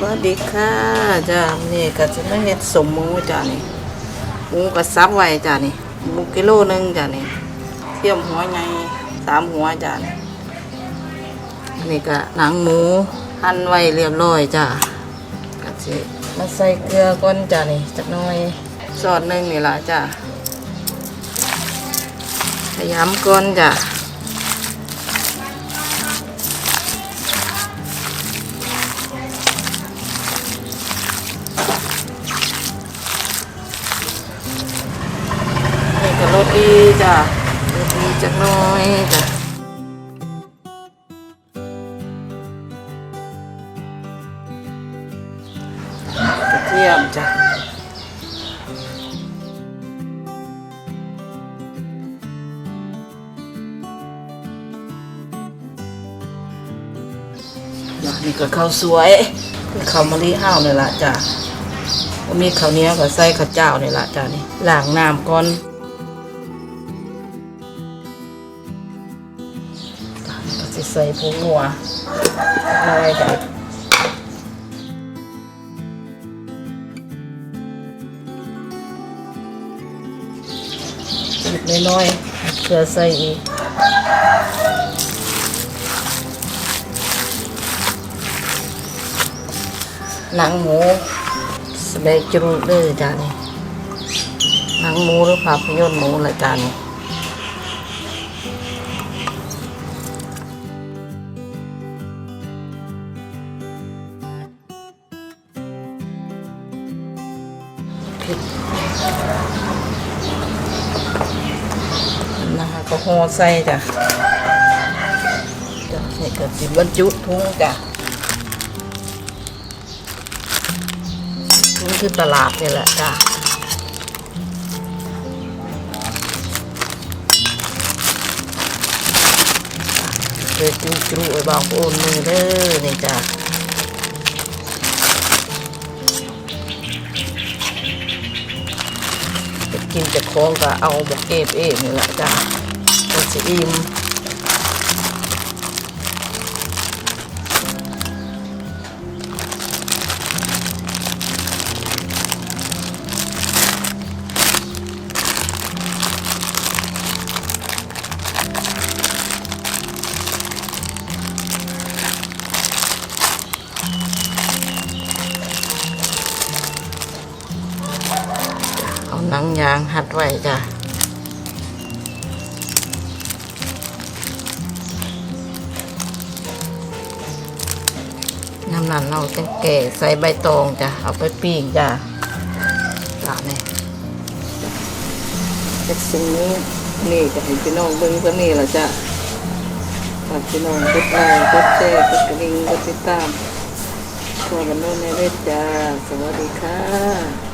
วัสดีค่ะจ้านี่ก็จะมาเฮ็ดสมหมูจ้านี่หมูก็ซับไว้จ้านี่หมูกิโลหนึงจ้านี่เทียมหัวใหญ่สามหัวจ้านี่นี่ก็หนังหมูหั่นไว้เรียบร้อยจ้าก็สิมาใส่เกลือก่อนจ้านี่จักหน่อยซอสหนึงนี่ละจ้าขยำก่อนจ้า ดีจักน้อยจ้ะกระเทียมจ้ะนี่ก็ข้าวสวยข้าวมะลิห้าวนี่ละจ้ะมีข้าวเหนียวกับใส่ข้าวเจ้านี่ละจ้านี่ล้างน้ำก่อน สิใส่ผงนัวอะไรจ้ะนิดน้อยๆเพื่อใส่อีกหนังหมูสเบกจรูเดอร์จานนี่หนังหมูหรือภาพยนตร์หมูอะไรจานนี่ พริกนะคะก็ห่อใส่จ้ะจะนี่ก็สิบรรจุถุงจ้ะนี่งคือตลาดนี่แหละจ้ะเคยจูจูไอ้บางโอนมือเด้อนี่จ้ะ กินจะคล้องก็เอาบกเก็บเองนี่แหละจ้ะมันจะอิ่ม หนังยางหัดไว้จ้ะน้ำนั้นเราจะแก่ใส่ใบตองจ้ะ เอาไปปิ้งจ้ะจ้ะนี่จากสิ่งนี้นี่จะให้พี่น้องเบิ่งตัวนี้ละจ้ะฝากพี่น้องกดไลค์กดแชร์กดกระดิ่งกดติดตามทั่วกันโน้นในเวทจ้า สวัสดีค่ะ